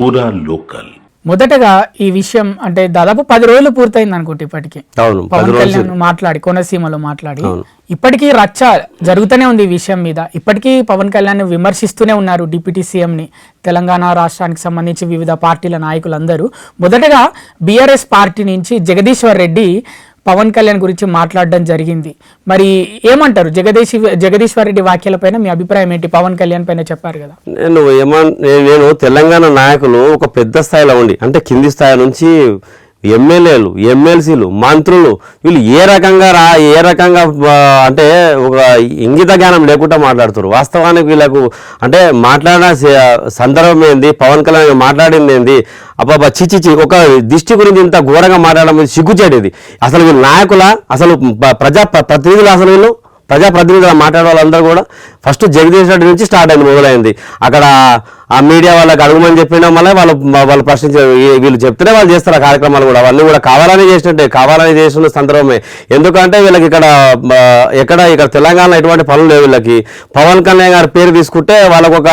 పూరా లోకల్. మొదటగా ఈ విషయం అంటే దాదాపు పది రోజులు పూర్తయింది అనుకుంటే ఇప్పటికి. పవన్ కళ్యాణ్ మాట్లాడి కోనసీమలో మాట్లాడి. ఇప్పటికీ రచ్చ జరుగుతూనే ఉంది ఈ విషయం మీద. ఇప్పటికీ పవన్ కళ్యాణ్ విమర్శిస్తూనే ఉన్నారు డిప్యూటీ సీఎంని. తెలంగాణ రాష్ట్రానికి సంబంధించి వివిధ పార్టీల నాయకులందరూ. మొదటగా బీఆర్ఎస్ పార్టీ నుంచి జగదీశ్వర్ రెడ్డి పవన్ కళ్యాణ్ గురించి మాట్లాడడం జరిగింది. మరి ఏమంటారు? జగదీశ్ జగదీశ్వర్ రెడ్డి వ్యాఖ్యలపైన మీ అభిప్రాయం ఏంటి? పవన్ కళ్యాణ్ పైన చెప్పారు కదా. నేను ఏమన్ నేను తెలంగాణ నాయకులు ఒక పెద్ద స్థాయిలో ఉండి అంటే కింది స్థాయి నుంచి ఎమ్మెల్యేలు ఎమ్మెల్సీలు మంత్రులు వీళ్ళు ఏ రకంగా రా ఏ రకంగా అంటే ఒక ఇంగిత జ్ఞానం లేకుండా మాట్లాడుతారు వాస్తవానికి వీళ్ళకు అంటే మాట్లాడిన స- సందర్భం ఏంది? పవన్ కళ్యాణ్ మాట్లాడింది ఏంది? అబ్బాబా చిచిచి ఒక దిష్టి గురించి ఇంత ఘోరంగా మాట్లాడడం ఇది అసలు వీళ్ళు నాయకుల? అసలు ప్రజా ప్రతినిధులు అసలు వీళ్ళు? ప్రజాప్రతినిధులు మాట్లాడే వాళ్ళందరూ కూడా? ఫస్ట్ జగదీష్ రెడ్డి నుంచి స్టార్ట్ అయింది మొదలైంది. అక్కడ ఆ మీడియా వాళ్ళకి అడగమని చెప్పినా మళ్ళీ వాళ్ళు వాళ్ళు ప్రశ్నించారు వీళ్ళు చెప్తేనే వాళ్ళు చేస్తారు ఆ కార్యక్రమాలు కూడా. అవన్నీ కూడా కావాలని చేసినట్టే కావాలని చేసిన సందర్భమే. ఎందుకంటే వీళ్ళకి ఇక్కడ ఎక్కడ ఇక్కడ తెలంగాణలో ఎటువంటి పనులు లేవు వీళ్ళకి. పవన్ కళ్యాణ్ గారి పేరు తీసుకుంటే వాళ్ళకు ఒక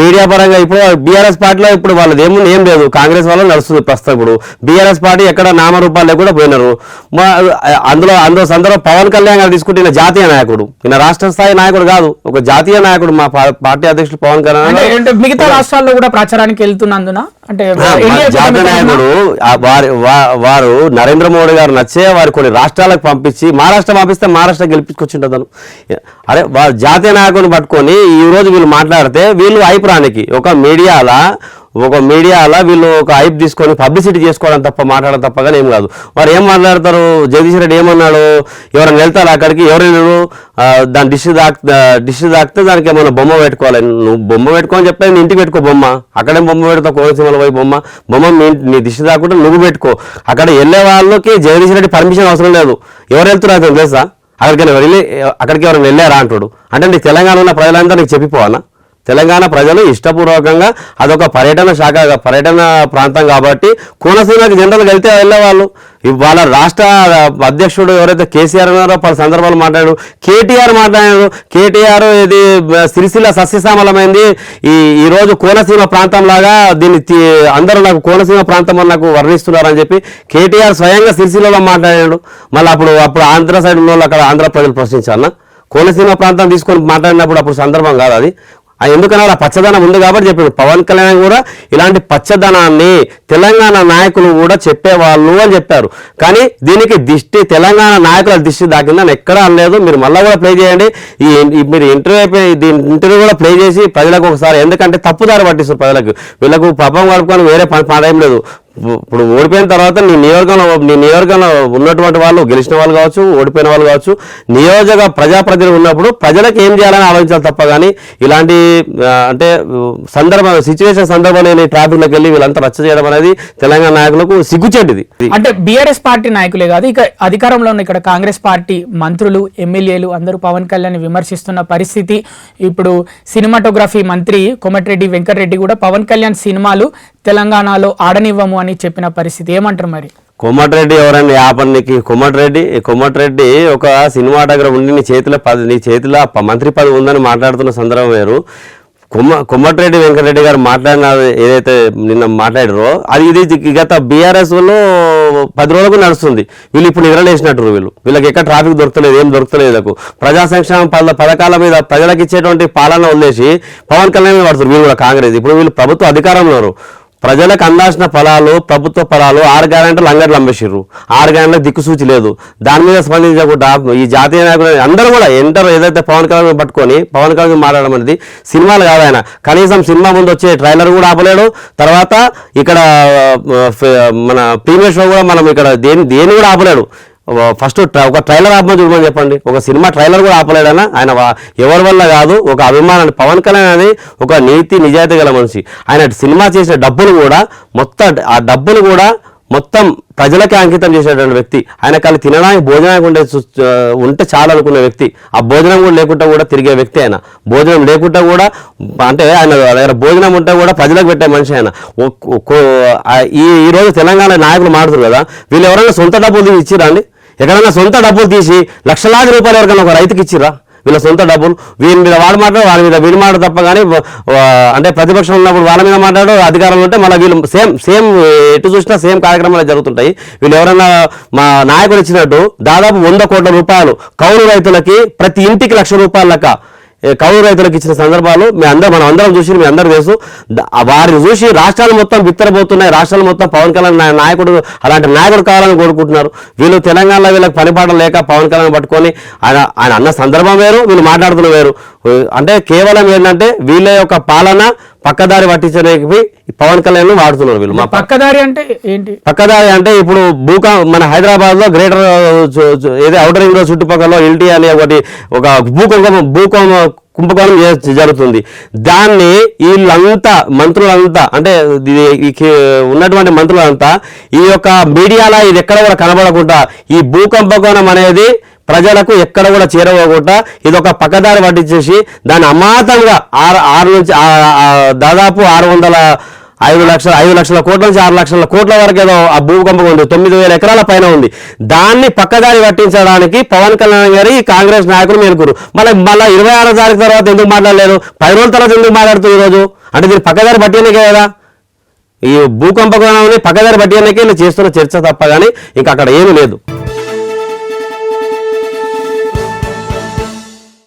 మీడియా పరంగా ఇప్పుడు బీఆర్ఎస్ పార్టీలో ఇప్పుడు వాళ్ళది ఏముంది ఏం లేదు. కాంగ్రెస్ వాళ్ళు నడుస్తుంది ప్రస్తుతం ఇప్పుడు. బీఆర్ఎస్ పార్టీ ఎక్కడ నామరూపాలు లేకుండా పోయినారు. అందులో అందులో సందర్భం పవన్ కళ్యాణ్ గారు తీసుకుంటే ఈయన జాతీయ నాయకుడు. ఈయన రాష్ట్ర స్థాయి నాయకుడు కాదు ఒక జాతీయ నాయకుడు మా పార్టీ అధ్యక్షుడు పవన్ కళ్యాణ్ మిగతా రాష్ట్రాల్లో కూడా ప్రచారానికి వెళ్తున్నందున అంటే జాతీయ నాయకుడు వారి వారు నరేంద్ర మోడీ గారు నచ్చే వారి కొన్ని రాష్ట్రాలకు పంపించి మహారాష్ట్ర పంపిస్తే మహారాష్ట్ర గెలిపించుకొచ్చింటదను అరే వారు జాతీయ నాయకుని పట్టుకొని ఈ రోజు వీళ్ళు మాట్లాడితే వీళ్ళు ఐపురానికి ఒక మీడియాల ఒక మీడియాలో వీళ్ళు ఒక హైప్ తీసుకొని పబ్లిసిటీ చేసుకోవడం తప్ప మాట్లాడడం తప్ప కానీ ఏం కాదు. వారు ఏం మాట్లాడతారు? జగదీష్ రెడ్డి ఏమన్నాడు? ఎవరైనా వెళ్తారు అక్కడికి? ఎవరైనా దాని డిష్ దాక్ డిష్ దాకితే దానికి ఏమైనా బొమ్మ పెట్టుకోవాలి. నువ్వు బొమ్మ పెట్టుకోని చెప్తే నీ ఇంటికి పెట్టుకో బొమ్మ. అక్కడే బొమ్మ పెడతావు? కోనసీమలో పోయి బొమ్మ. బొమ్మ మీ నీ దిష్టి దాకుండా నువ్వు పెట్టుకో. అక్కడ వెళ్ళే వాళ్ళకి జగదీష్ రెడ్డి పర్మిషన్ అవసరం లేదు. ఎవరు వెళ్తున్నారు అతను తెలుసా? అక్కడికి వెళ్ళి అక్కడికి ఎవరైనా వెళ్ళారా అంటాడు? అంటే నీ తెలంగాణ ఉన్న ప్రజలంతా నీకు చెప్పిపోవాలా? తెలంగాణ ప్రజలు ఇష్టపూర్వకంగా అదొక పర్యటన శాఖ పర్యటన ప్రాంతం కాబట్టి కోనసీమకి జనరల్గా వెళ్తే వెళ్ళేవాళ్ళు. వాళ్ళ రాష్ట్ర అధ్యక్షుడు ఎవరైతే కేసీఆర్ ఉన్నారో పలు సందర్భాలు మాట్లాడారు. కేటీఆర్ మాట్లాడారు. కేటీఆర్ ఇది సిరిసిల్ల సస్యశ్యామలమైంది. ఈ ఈరోజు కోనసీమ ప్రాంతం లాగా దీన్ని తీ- అందరూ నాకు కోనసీమ ప్రాంతం అని నాకు వర్ణిస్తున్నారని చెప్పి కేటీఆర్ స్వయంగా సిరిసిల్లలో మాట్లాడాడు. మళ్ళీ అప్పుడు అప్పుడు ఆంధ్ర సైడ్ ఉన్న వాళ్ళు అక్కడ ఆంధ్ర ప్రజలు ప్రశ్నించారన్న కోనసీమ ప్రాంతం తీసుకొని మాట్లాడినప్పుడు అప్పుడు సందర్భం కాదు అది. ఎందుకన్నా అలా పచ్చదనం ఉంది కాబట్టి చెప్పాడు. పవన్ కళ్యాణ్ కూడా ఇలాంటి పచ్చదనాన్ని తెలంగాణ నాయకులు కూడా చెప్పేవాళ్ళు అని చెప్పారు. కానీ దీనికి దిష్టి తెలంగాణ నాయకుల దిష్టి దాకిందని ఎక్కడా అనలేదు. మీరు మళ్ళీ కూడా ప్లే చేయండి. ఈ మీరు ఇంటర్వ్యూ అయిపోయి దీని ఇంటర్వ్యూ కూడా ప్లే చేసి ప్రజలకు ఒకసారి ఎందుకంటే తప్పుదారి పట్టిస్తారు ప్రజలకు. వీళ్ళకు పాపం కలుపుకొని వేరే పని పని లేదు. ఇప్పుడు ఓడిపోయిన తర్వాత నీ నియోజకంలో నీ నియోజకంలో ఉన్నటువంటి వాళ్ళు గెలిచిన వాళ్ళు కావచ్చు ఓడిపోయిన వాళ్ళు కావచ్చు నియోజక ప్రజాప్రతినిధులు ఉన్నప్పుడు ప్రజలకు ఏం చేయాలని ఆలోచించాలి తప్ప కానీ ఇలాంటి అంటే సందర్భ సిచ్యువేషన్ సందర్భంలో ఈ ట్రాఫిక్లోకి వెళ్ళి వీళ్ళంతా రచ్చ చేయడం అనేది తెలంగాణ నాయకులకు సిగ్గుచేటిది. అంటే బీఆర్ఎస్ పార్టీ నాయకులే కాదు ఇక అధికారంలో ఉన్న ఇక్కడ కాంగ్రెస్ పార్టీ మంత్రులు ఎమ్మెల్యేలు అందరూ పవన్ కళ్యాణ్ విమర్శిస్తున్న పరిస్థితి. ఇప్పుడు సినిమాటోగ్రఫీ మంత్రి కోమటిరెడ్డి వెంకటరెడ్డి కూడా పవన్ కళ్యాణ్ సినిమాలు తెలంగాణలో ఆడనివ్వము అని చెప్పిన పరిస్థితి ఏమంటారు మరి? కొమ్మటిరెడ్డి ఎవరండి? ఆపన్నికి కొమ్మటిరెడ్డి కొమ్మటిరెడ్డి ఒక సినిమాటోగ్రఫర్ ఉండి నీ చేతిలో పది నీ చేతిలో మంత్రి పదవి ఉందని మాట్లాడుతున్న సందర్భం వేరు. కొమ్మ కొమ్మటిరెడ్డి వెంకటరెడ్డి గారు మాట్లాడిన ఏదైతే నిన్న మాట్లాడారో అది ఇది గత బీఆర్ఎస్లో పది రోజులకు నడుస్తుంది. వీళ్ళు ఇప్పుడు నిద్రలేసినట్టు వీళ్ళు. వీళ్ళకి ఎక్కడ ట్రాఫిక్ దొరకలేదు ఏం దొరకలేదు ప్రజా సంక్షేమ పద పథకాల మీద ప్రజలకు ఇచ్చేటువంటి పాలన వదిలేసి పవన్ కళ్యాణ్ పడుతున్నారు. వీళ్ళు కూడా కాంగ్రెస్. ఇప్పుడు వీళ్ళు ప్రభుత్వ అధికారంలో ఉన్నారు. ప్రజలకు అందాల్సిన ఫలాలు ప్రభుత్వ ఫలాలు ఆరు గ్యారెంటీలు అంగట్లు అమ్మేసారు ఆరు గ్యారెంటీలకు దిక్కుసూచి లేదు. దాని మీద స్పందించకుండా ఈ జాతీయ నాయకులు అందరూ కూడా ఎంటర్ ఏదైతే పవన్ కళ్యాణ్ పట్టుకొని పవన్ కళ్యాణ్ మాట్లాడడం అనేది సినిమాలు కాదు ఆయన. కనీసం సినిమా ముందు వచ్చే ట్రైలర్ కూడా ఆపలేడు. తర్వాత ఇక్కడ మన ప్రీమియర్ షో కూడా మనం ఇక్కడ దేని దేని కూడా ఆపలేడు. ఫస్ట్ ఒక ట్రైలర్ ఆపమని చూడమని చెప్పండి. ఒక సినిమా ట్రైలర్ కూడా ఆపలేడనా ఆయన ఎవరి వల్ల కాదు ఒక అభిమానాన్ని పవన్ కళ్యాణ్ అనేది ఒక నీతి నిజాయితీ గల మనిషి. ఆయన సినిమా చేసిన డబ్బులు కూడా మొత్తం ఆ డబ్బులు కూడా మొత్తం ప్రజలకే అంకితం చేసేటువంటి వ్యక్తి. ఆయన కళ్ళు తినడానికి భోజనానికి ఉండే ఉంటే చాలు అనుకునే వ్యక్తి. ఆ భోజనం కూడా లేకుండా కూడా తిరిగే వ్యక్తి ఆయన. భోజనం లేకుండా కూడా అంటే ఆయన దగ్గర భోజనం ఉంటే కూడా ప్రజలకు పెట్టే మనిషి ఆయన. ఒక్కో- ఈ ఈరోజు తెలంగాణ నాయకులు మాడుతున్నారు కదా. వీళ్ళు ఎవరైనా సొంత డబ్బులు తీసి ఇచ్చిరా అండి? ఎక్కడైనా సొంత డబ్బులు తీసి లక్షలాది రూపాయలు ఎవరికైనా ఒక రైతుకి ఇచ్చిరా వీళ్ళ సొంత డబ్బులు. వీని మీద వాడు మాట్లాడు వాడి మీద వీడి మాట తప్ప కానీ అంటే ప్రతిపక్షం ఉన్నప్పుడు వాళ్ళ మీద మాట్లాడు అధికారంలో ఉంటే మళ్ళీ వీళ్ళు సేమ్ సేమ్ ఎటు చూసినా సేమ్ కార్యక్రమాలు జరుగుతుంటాయి. వీళ్ళు ఎవరైనా మా నాయకుడు ఇచ్చినట్టు దాదాపు వంద కోట్ల రూపాయలు కౌలు రైతులకి ప్రతి ఇంటికి లక్ష రూపాయల లెక్క కౌలు రైతులకు ఇచ్చిన సందర్భాలు మీ అందరం మనం అందరం చూసి మీ అందరూ తెలుసు. వారిని చూసి రాష్ట్రాలు మొత్తం బిత్తరబోతున్నాయి రాష్ట్రాలు మొత్తం పవన్ కళ్యాణ్ నాయకుడు అలాంటి నాయకుడు కావాలని కోరుకుంటున్నారు. వీళ్ళు తెలంగాణలో వీళ్ళకి పనిపాటం లేక పవన్ కళ్యాణ్ పట్టుకొని ఆయన ఆయన అన్న సందర్భం వేరు వీళ్ళు మాట్లాడుతున్న వేరు. అంటే కేవలం ఏంటంటే వీళ్ళ యొక్క పాలన పక్కదారి పట్టించడానికి పవన్ కళ్యాణ్ వాడుతున్నారు వీళ్ళు మా పక్కదారి అంటే ఏంటి? పక్కదారి అంటే ఇప్పుడు భూకా మన హైదరాబాద్లో గ్రేటర్ ఏదో అవుటర్ రింగ్ రోడ్ చుట్టుపక్కల ఎల్టీ అనే ఒకటి ఒక భూకంపం భూకంప కుంభకోణం జరుగుతుంది. దాన్ని వీళ్ళంతా మంత్రులంతా అంటే ఉన్నటువంటి మంత్రులంతా ఈ యొక్క మీడియాలో ఇది ఎక్కడ కూడా కనబడకుండా ఈ భూకంపకోణం అనేది ప్రజలకు ఎక్కడ కూడా చేరవకుండా ఇది ఒక పక్కదారి పట్టించేసి దాన్ని అమాతంగా ఆరు ఆరు నుంచి దాదాపు ఆరు వందల ఐదు లక్షల ఐదు లక్షల కోట్ల నుంచి ఆరు లక్షల కోట్ల వరకు ఏదో ఆ భూకంపం ఉంది. తొమ్మిది వేల ఎకరాల పైన ఉంది. దాన్ని పక్కదారి పట్టించడానికి పవన్ కళ్యాణ్ గారి ఈ కాంగ్రెస్ నాయకులు మేలుకురు. మళ్ళీ మళ్ళీ ఇరవై ఆరో తారీఖు తర్వాత ఎందుకు మాట్లాడలేదు? పది రోజుల తర్వాత ఎందుకు మాట్లాడుతుంది ఈరోజు? అంటే దీన్ని పక్కదారి పట్టినకే కదా. ఈ భూకంప పక్కదారి పట్టినకే ఇలా చేస్తున్న చర్చ తప్ప కానీ ఇంకా అక్కడ ఏమీ లేదు.